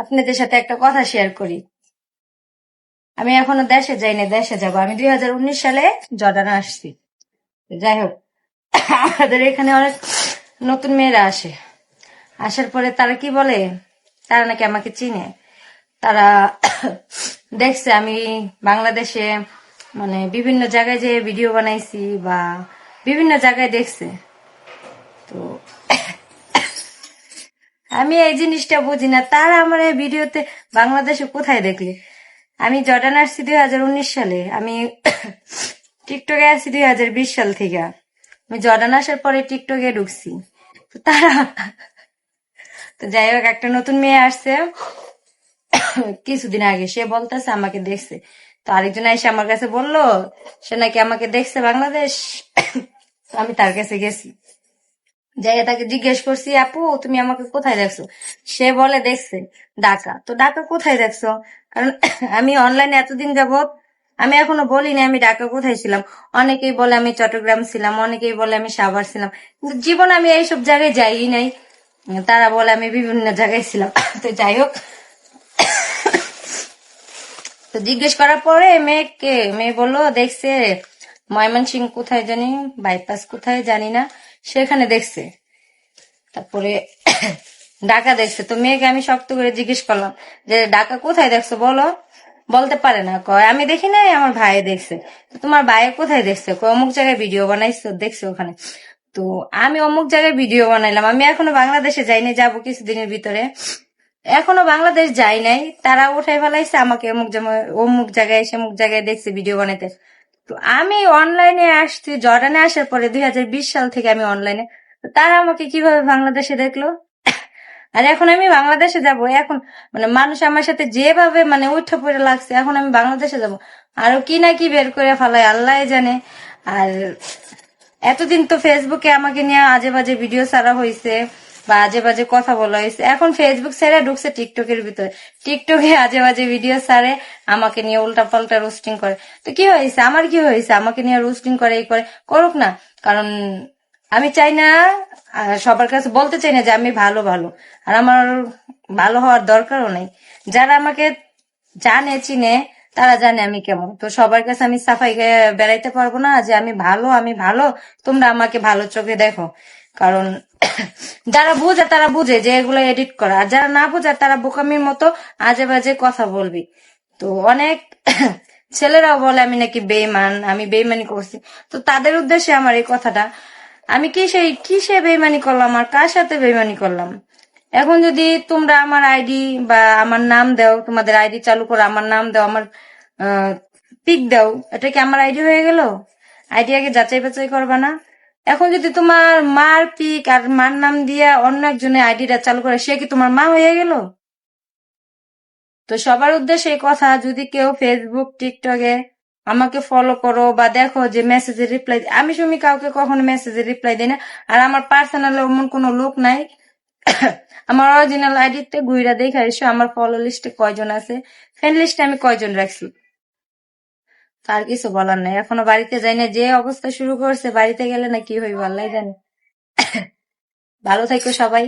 আপনাদের সাথে একটা কথা শেয়ার করি। আমি এখনও দেশে যাইনি, দেশে যাব। আমি দুই হাজার উনিশ সালে জর্ডানে আসছি। যাই হোক, আমাদের এখানে অনেক নতুন মেয়েরা আসে। আসার পরে তারা কি বলে, তারা নাকি আমাকে চিনে। তারা দেখছে আমি বাংলাদেশে মানে বিভিন্ন জায়গায় যে ভিডিও বানাইছি বা বিভিন্ন জায়গায় দেখছে। আমি এই জিনিসটা বুঝি না। তারা আমার এই ভিডিওতে বাংলাদেশে কোথায় দেখলি? আমি জর্ডান আসছি দুই হাজার উনিশ সালে। আমি টিকটকে আসছি দুই হাজার বিশ সাল থেকে। আমি জর্ডান আসার পরে টিকটকে ঢুকছি। তো তারা তো যাই হোক, একটা নতুন মেয়ে আসছে। কিছুদিন আগে সে বলতেছে, আমাকে দেখছে। তো আরেকজন এসে আমার কাছে বলল, সে নাকি আমাকে দেখছে বাংলাদেশ। আমি তার কাছে গেছি। যাই তাকে জিজ্ঞেস করছি, আপু, তুমি আমাকে কোথায় দেখছ? সে বলে, দেখছে, ঢাকা। তো ঢাকা কোথায় দেখছ? কারণ আমি অনলাইনে এতদিন যাবত আমি এখনও বলিনি আমি ঢাকা কোথায় ছিলাম। অনেকেই বলে আমি চট্টগ্রাম ছিলাম, অনেকেই বলে আমি সাভার ছিলাম। কিন্তু জীবনে আমি এইসব জায়গায় যাই নাই। তারা বলে আমি বিভিন্ন জায়গায় ছিলাম। তো যাই হোক। তো জিজ্ঞেস করার পরে মেয়েকে, মেয়ে বলল, দেখছে ময়মনসিং কোথায় জানি, বাইপাস কোথায় জানি না। সেখানে দেখছে। তারপরে ঢাকা দেখছে। তো মেয়েকে আমি শক্ত করে জিজ্ঞেস করলাম যে, ঢাকা কোথায় দেখছ? বলো। বলতে পারে না। কয়, আমি দেখি নাই, আমার ভাই দেখছে। তো তোমার ভাই কোথায় দেখছে? কয়, অমুক জায়গায় ভিডিও বানাইছো, দেখছে ওখানে। তো আমি অমুক জায়গায় ভিডিও বানাইলাম। আমি এখনও বাংলাদেশে যাইনি, যাব কিছুদিনের ভিতরে। এখনও বাংলাদেশ যাই নাই। তারা উঠাই ফেলাইছে আমাকে অমুক অমুক জায়গায় এসে অমুক জায়গায় দেখছে ভিডিও বানাইতে। তো আমি অনলাইনে আসছি। জর্ডানে আসার পরে দুই হাজার বিশ সাল থেকে আমি অনলাইনে তারা আমাকে কীভাবে বাংলাদেশে দেখল? আর এখন আমি বাংলাদেশে যাব। এখন মানে মানুষ আমার সাথে যেভাবে মানে উঠে পড়ে লাগছে, এখন আমি বাংলাদেশে যাব। আরও কি না কি বের করে ফেলায় আল্লাহ জানে। আর এতদিন তো ফেসবুকে আমাকে নিয়ে আজে বাজে ভিডিও ছাড়া হয়েছে বা আজে বাজে কথা বলা হয়েছে। এখন ফেসবুক ছেড়ে ঢুকছে টিকটকের ভিতরে। টিকটকে আজে বাজে ভিডিও ছাড়ে, আমাকে নিয়ে উল্টা পাল্টা রোস্টিং করে। তো কি হয়েছে? আমার কি হয়েছে? আমাকে নিয়ে রোস্টিং করে, এই করে। করুক না। কারণ আমি চাই না সবার কাছে বলতে চাই না যে আমি ভালো ভালো। আর আমার ভালো হওয়ার দরকারও নেই। যারা আমাকে জানে, চিনে, তারা জানে আমি কেমন। তো সবার কাছে আমি সাফাই বেড়াইতে পারব না যে আমি ভালো আমি ভালো। তোমরা আমাকে ভালো চোখে দেখো। কারণ যারা বুঝে, তারা বুঝে যে এগুলো এডিট করা। আর যারা না বুঝে, তারা বোকামির মতো আজে বাজে কথা বলবি। তো অনেক ছেলেরাও বলে, আমি নাকি বেইমান আমি বেইমানি করছি। তো তাদের উদ্দেশ্যে আমার এই কথাটা। আমি কি সেই, কিসে বেইমানি করলাম আর কার সাথে বেইমানি করলাম? এখন যদি তোমরা আমার আইডি বা আমার নাম দাও, তোমাদের আইডি চালু করো, আমার নাম দাও, আমার পিক দাও, এটা কি আমার আইডি হয়ে গেল? আইডি আগে যাচাই বাছাই করবা না? এখন যদি তোমার মার পিক আর মার নাম দিয়ে অন্য একজনের আইডিটা চালু করে, সে কি তোমার মা হয়ে গেল? তো সবার উদ্দেশ্যে এই কথা, যদি কেউ ফেসবুক টিকটকে আমাকে ফলো করো বা দেখো যে মেসেজের রিপ্লাই আমি শুনি কাউকে কখনো মেসেজের রিপ্লাই দিই না। আর আমার পার্সোনাল এমন কোনো লোক নাই। আমার অরিজিনাল আইডিতে গুইরা দেখা আমার ফলো লিস্টে কয়জন আছে? ফ্রেন্ড লিস্টে আমি কয়জন রাখছি? তার কিছু বলার নাই। এখনও বাড়িতে যাই না, যে অবস্থা শুরু করছে, বাড়িতে গেলে না কি হইব আল্লাহ জানে। ভালো থাকো সবাই।